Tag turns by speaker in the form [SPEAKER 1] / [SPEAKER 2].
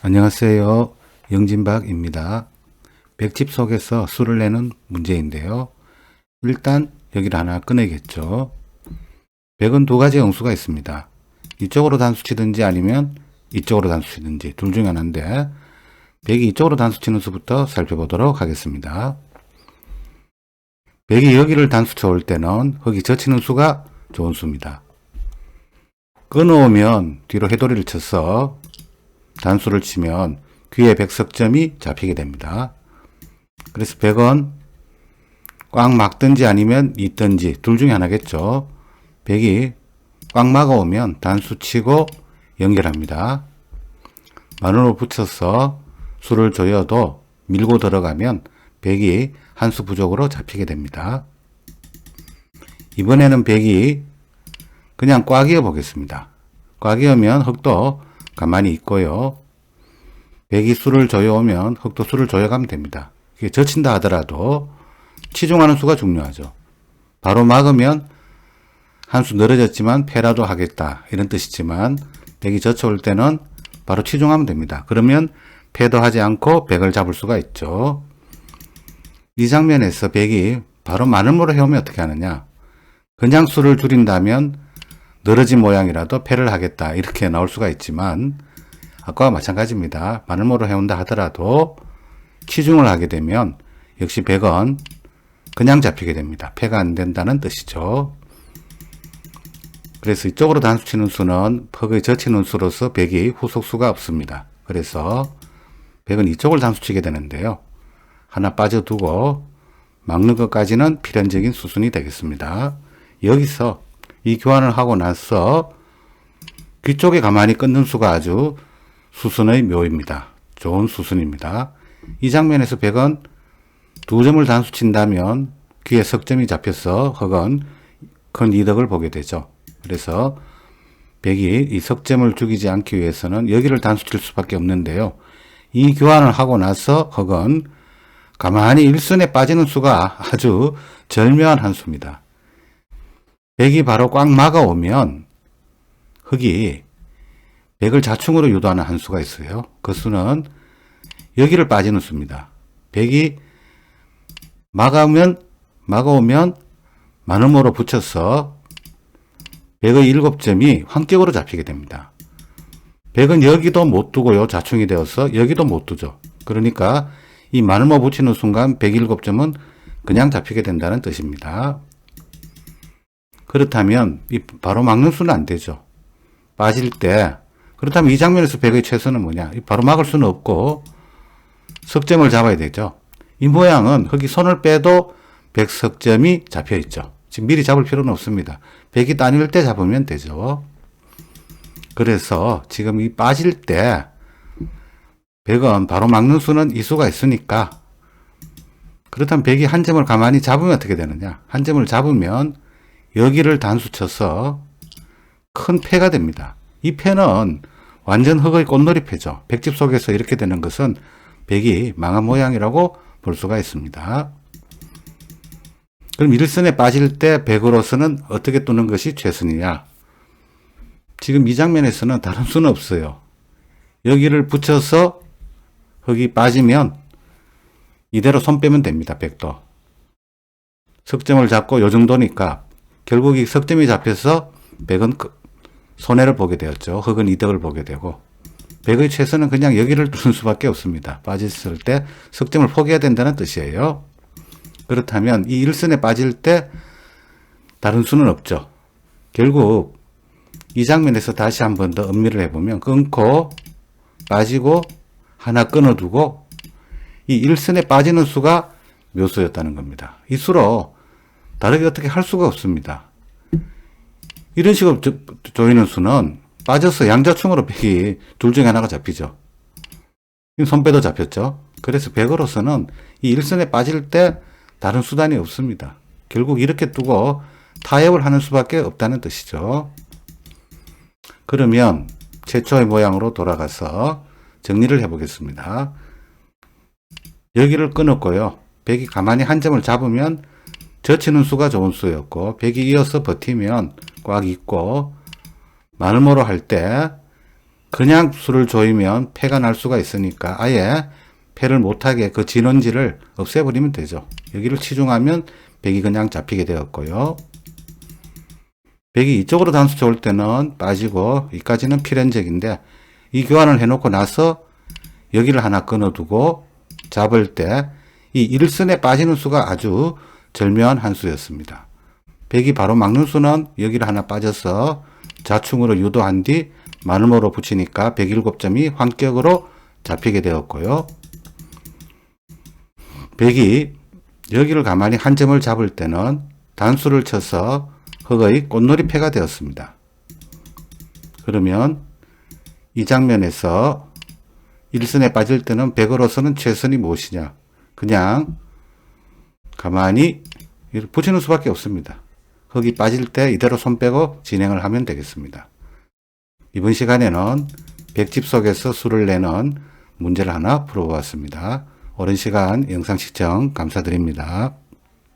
[SPEAKER 1] 안녕하세요. 영진박입니다. 백집 속에서 수를 내는 문제인데요. 일단 여기를 하나 꺼내겠죠. 백은 두 가지 영수가 있습니다. 이쪽으로 단수 치든지 아니면 이쪽으로 단수 치든지 둘 중에 하나인데 백이 이쪽으로 단수 치는 수부터 살펴보도록 하겠습니다. 백이 여기를 단수 쳐 올 때는 거기 젖히는 수가 좋은 수입니다. 끊어오면 뒤로 해돌이를 쳐서 단수를 치면 귀에 백석점이 잡히게 됩니다. 그래서 100원 꽉 막든지 아니면 있든지 둘 중에 하나겠죠. 100이 꽉 막아오면 단수 치고 연결합니다. 마늘로 붙여서 수를 조여도 밀고 들어가면 100이 한 수 부족으로 잡히게 됩니다. 이번에는 100이 그냥 꽉 이어 보겠습니다. 꽉 이으면 흙도 가만히 있고요. 백이 수를 조여오면 흙도 수를 조여가면 됩니다. 이게 젖힌다 하더라도 치중하는 수가 중요하죠. 바로 막으면 한 수 늘어졌지만 패라도 하겠다 이런 뜻이지만 백이 젖혀올 때는 바로 치중하면 됩니다. 그러면 패도 하지 않고 백을 잡을 수가 있죠. 이 장면에서 백이 바로 마늘모로 해오면 어떻게 하느냐. 그냥 수를 줄인다면 늘어진 모양이라도 패를 하겠다 이렇게 나올 수가 있지만 아까와 마찬가지입니다. 마늘모로 해온다 하더라도 치중을 하게 되면 역시 100원 그냥 잡히게 됩니다. 패가 안 된다는 뜻이죠. 그래서 이쪽으로 단수 치는 수는 퍽의 젖히는 수로서 100이 후속수가 없습니다. 그래서 100은 이쪽을 단수 치게 되는데요. 하나 빠져두고 막는 것까지는 필연적인 수순이 되겠습니다. 여기서 이 교환을 하고 나서 귀 쪽에 가만히 끊는 수가 아주 수순의 묘입니다. 좋은 수순입니다. 이 장면에서 백은 두 점을 단수 친다면 귀에 석점이 잡혀서 흑은 큰 이득을 보게 되죠. 그래서 백이 이 석점을 죽이지 않기 위해서는 여기를 단수 칠 수밖에 없는데요. 이 교환을 하고 나서 흑은 가만히 일순에 빠지는 수가 아주 절묘한 한 수입니다. 백이 바로 꽉 막아오면 흙이 백을 자충으로 유도하는 한 수가 있어요. 그 수는 여기를 빠지는 수입니다. 백이 막아오면 막아오면 마음으로 붙여서 백의 일곱 점이 환격으로 잡히게 됩니다. 백은 여기도 못 두고요. 자충이 되어서 여기도 못 두죠. 그러니까 이 마늘모 붙이는 순간 107점은 그냥 잡히게 된다는 뜻입니다. 그렇다면 이 바로 막는 수는 안 되죠. 빠질 때 그렇다면 이 장면에서 백의 최선은 뭐냐? 바로 막을 수는 없고 석점을 잡아야 되죠. 이 모양은 흙이 손을 빼도 백석점이 잡혀 있죠. 지금 미리 잡을 필요는 없습니다. 백이 따닐 때 잡으면 되죠. 그래서 지금 이 빠질 때 백은 바로 막는 수는 이 수가 있으니까 그렇다면 백이 한 점을 가만히 잡으면 어떻게 되느냐? 한 점을 잡으면 여기를 단수 쳐서 큰 패가 됩니다. 이 패는 완전 흙의 꽃놀이 패죠. 백집 속에서 이렇게 되는 것은 백이 망한 모양이라고 볼 수가 있습니다. 그럼 일선에 빠질 때 백으로서는 어떻게 두는 것이 최선이냐? 지금 이 장면에서는 다른 수는 없어요. 여기를 붙여서 흙이 빠지면 이대로 손 빼면 됩니다. 백도. 석점을 잡고 요 정도니까 결국 이 석점이 잡혀서 백은 손해를 보게 되었죠. 흙은 이득을 보게 되고 백의 최선은 그냥 여기를 두는 수밖에 없습니다. 빠졌을 때 석점을 포기해야 된다는 뜻이에요. 그렇다면 이 일선에 빠질 때 다른 수는 없죠. 결국 이 장면에서 다시 한 번 더 음미를 해보면 끊고 빠지고 하나 끊어두고 이 일선에 빠지는 수가 묘수였다는 겁니다. 이 수로 다르게 어떻게 할 수가 없습니다. 이런 식으로 조, 조이는 수는 빠져서 양자충으로 백이 둘 중에 하나가 잡히죠. 손빼도 잡혔죠. 그래서 백으로서는 이 일선에 빠질 때 다른 수단이 없습니다. 결국 이렇게 두고 타협을 하는 수밖에 없다는 뜻이죠. 그러면 최초의 모양으로 돌아가서 정리를 해보겠습니다. 여기를 끊었고요. 백이 가만히 한 점을 잡으면 젖히는 수가 좋은 수였고 백이 이어서 버티면 꽉 있고 마늘모로 할 때 그냥 수를 조이면 패가 날 수가 있으니까 아예 패를 못하게 그 진원지를 없애버리면 되죠. 여기를 치중하면 백이 그냥 잡히게 되었고요. 백이 이쪽으로 단수 좋을 때는 빠지고 이까지는 필연적인데 이 교환을 해놓고 나서 여기를 하나 끊어두고 잡을 때 이 일선에 빠지는 수가 아주 절묘한 한 수였습니다. 백이 바로 막는 수는 여기를 하나 빠져서 자충으로 유도한 뒤 마름모로 붙이니까 107점이 환격으로 잡히게 되었고요. 백이 여기를 가만히 한 점을 잡을 때는 단수를 쳐서 흑의 꽃놀이 패가 되었습니다. 그러면 이 장면에서 일선에 빠질 때는 백으로서는 최선이 무엇이냐? 그냥 가만히 붙이는 수밖에 없습니다. 흑이 빠질 때 이대로 손 빼고 진행을 하면 되겠습니다. 이번 시간에는 백집 속에서 수를 내는 문제를 하나 풀어보았습니다. 오랜 시간 영상 시청 감사드립니다.